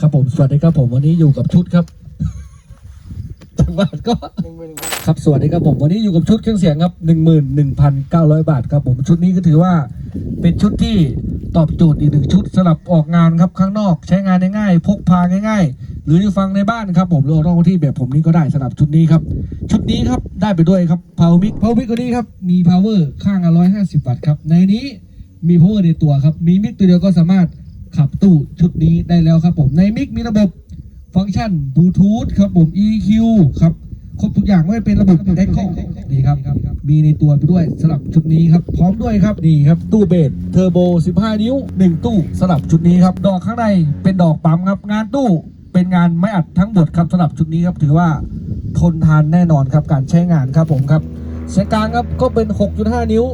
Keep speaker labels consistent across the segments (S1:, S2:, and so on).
S1: ครับผมสวัสดีครับผมวันนี้อยู่กับชุดครับจังหวัดก็
S2: หนึ่งหมื่นหนึ่งพัน
S1: ครับสวัสดีครับผมวันนี้อยู่กับชุดเครื่องเสียงครับหนึ่งหมื่นหนึ่งพันเก้าร้อยบาทครับผมชุดนี้ก็ถือว่าเป็นชุดที่ตอบโจทย์อีกหนึ่งชุดสำหรับออกงานครับข้างนอก ใช้งานง่ายพกพาง่าย ๆ หรือจะฟังในบ้านครับผมหรือออกนอกที่แบบผมนี้ก็ได้สำหรับชุดนี้ครับ ชุดนี้ครับได้ไปด้วยครับ power mic power mic ตัวนี้ครับมี power ข้างละร้อยห้าสิบวัตต์ครับในนี้มี power ในตัวครับมีมิกตัวเดียวก็สามารถ ขับตู้ชุดนี้ได้แล้วครับผมในมิกมีระบบฟังก์ชันบลูทูธครับผม EQ ครับครบทุกอย่างไม่เป็นระบบเอ็กโคนี่ครับ มีในตัวไปด้วยสำหรับชุดนี้ครับ พร้อมด้วยครับนี่ครับ ตู้เบสเทอร์โบ 15 นิ้ว 1 ตู้สำหรับชุดนี้ครับ ดอกข้างในเป็นดอกปั๊มครับ งานตู้เป็นงานไม้อัดทั้งหมดครับสำหรับชุดนี้ครับ ถือว่าทนทานแน่นอนครับการใช้งานครับผมครับเสียงกลางครับก็เป็น 6.5 นิ้ว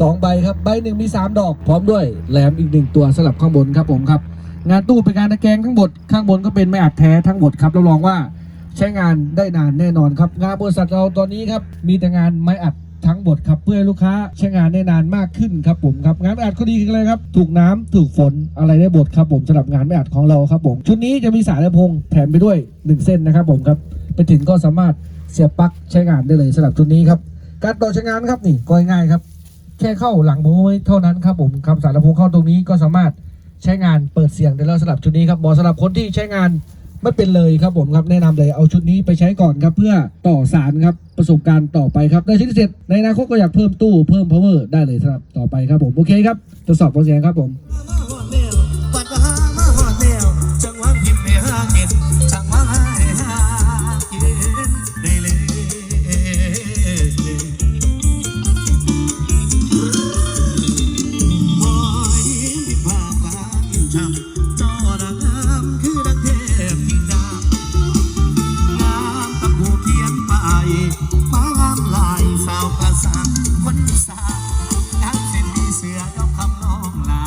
S1: 2 ใบครับ ใบหนึ่งมี 3 ดอก พร้อมด้วยแหลมอีกหนึ่งตัวสลับข้างบนครับผมครับ งานตู้เป็นงานตะแกรงทั้งหมด ข้างบนก็เป็นไม้อัดแท้ทั้งหมดครับรับรองว่าใช้งานได้นานแน่นอนครับ งานบริษัทเราตอนนี้ครับมีแต่งานไม้อัดทั้งหมดครับเพื่อให้ลูกค้าใช้งานได้นานมากขึ้นครับผมครับงานไม้อัดก็ดีขึ้นเลยครับ ถูกน้ำถูกฝนอะไรได้หมดครับผมสำหรับงานไม้อัดของเราครับผมชุดนี้จะมีสายลำโพงแถมไปด้วยหนึ่งเส้นนะครับผมครับไปถึงก็สามารถเสียบปลั๊กใช้งานได้เลยสำหรับชุดนี้ครับการต่อใช้งานครับนี่ก็ง่ายครับ แค่เข้าหลังโม้ไว้เท่านั้นครับผมคำสายลำโพงเข้าตรงนี้ก็สามารถใช้งานเปิดเสียงได้แล้วสำหรับชุดนี้ครับเหมาะสำหรับคนที่ใช้งานไม่เป็นเลยครับผมครับแนะนำเลยเอาชุดนี้ไปใช้ก่อนครับ เพื่อต่อสารครับประสบการณ์ต่อไปครับได้ชิ้นเสร็จในอนาคตก็อยากเพิ่มตู้เพิ่ม power ได้เลยสำหรับต่อไปครับผมโอเคครับทดสอบฟังเสียงครับผม
S3: นไปมางามลายสาวกระสังคนสาวนักเส้นมีเสือยอมคำน้องลา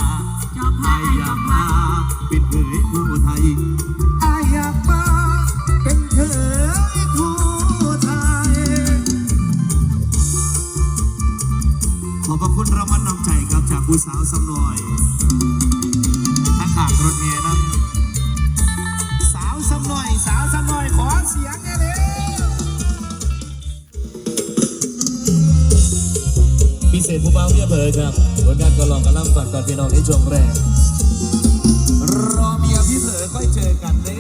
S3: ไออยากมาเป็นเผยผู้ไทยไออยากมาเป็นเผยผู้ไทย ขอบพระคุณรางวัลนำใจครับจากผู้สาวสำนอยถ้าขาดรถเมล์นะสาวสำนอย สาวสำนอยขอเสียงแน่เลย
S4: เศษผู้บ่าวเมียเผยครับผลงานก็ลองกระล่ำฝากตอนพี่น้องในช่วงแรก
S3: รอเมียพี่เผลอค่อยเจอกันได้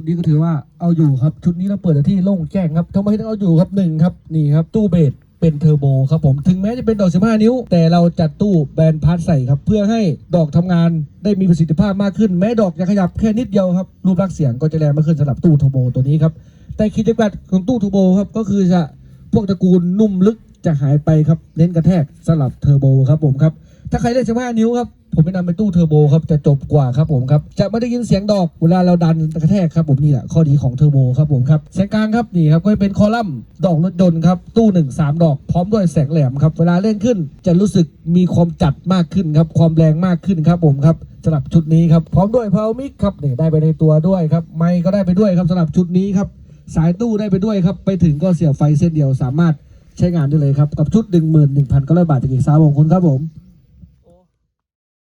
S1: ดนี้ก็ถือว่าเอาอยู่ครับ ชุดนี้เราเปิดที่โล่งแจ้งครับทำไมถึงเอาอยู่ครับหนึ่งครับนี่ครับตู้เบสเป็นเทอร์โบครับผมถึงแม้จะเป็นดอก 15 นิ้ว แต่เราจัดตู้แบนพาร์ทใส่ครับ เพื่อให้ดอกทำงานได้มีประสิทธิภาพมากขึ้น แม้ดอกจะขยับแค่นิดเดียวครับ รูปลักษณ์เสียงก็จะแรงมากขึ้นสำหรับตู้เทอร์โบตัวนี้ครับ แต่ขีดจำกัดของตู้เทอร์โบครับก็คือจะพวกตระกูลนุ่มลึกจะหายไปครับเน้นกระแทกสำหรับเทอร์โบครับผมครับถ้าใครได้ 15 นิ้วครับ ผมแนะนำเป็นตู้เทอร์โบครับจะจบกว่าครับผมครับจะไม่ได้ยินเสียงดอกเวลาเราดันกระแทกครับผมนี่แหละข้อดีของเทอร์โบครับผมครับแสงกลางครับนี่ครับก็เป็นคอลัมน์ดอกรถยนต์ครับตู้หนึ่งสามดอก พร้อมด้วยแสงแหลมครับเวลาเล่นขึ้น จะรู้สึกมีความจัดมากขึ้นครับความแรงมากขึ้นครับผมครับสำหรับชุดนี้ครับพร้อมด้วยพาวมิกครับนี่ได้ไปในตัวด้วยครับไมค์ก็ได้ไปด้วยครับสำหรับชุดนี้ครับสายตู้ได้ไปด้วยครับไปถึงก็เสียบไฟเส้นเดียวสามารถใช้งานได้เลยครับกับชุด 1 1 9 0 0 บาทจากอีกสามของคุณครับผม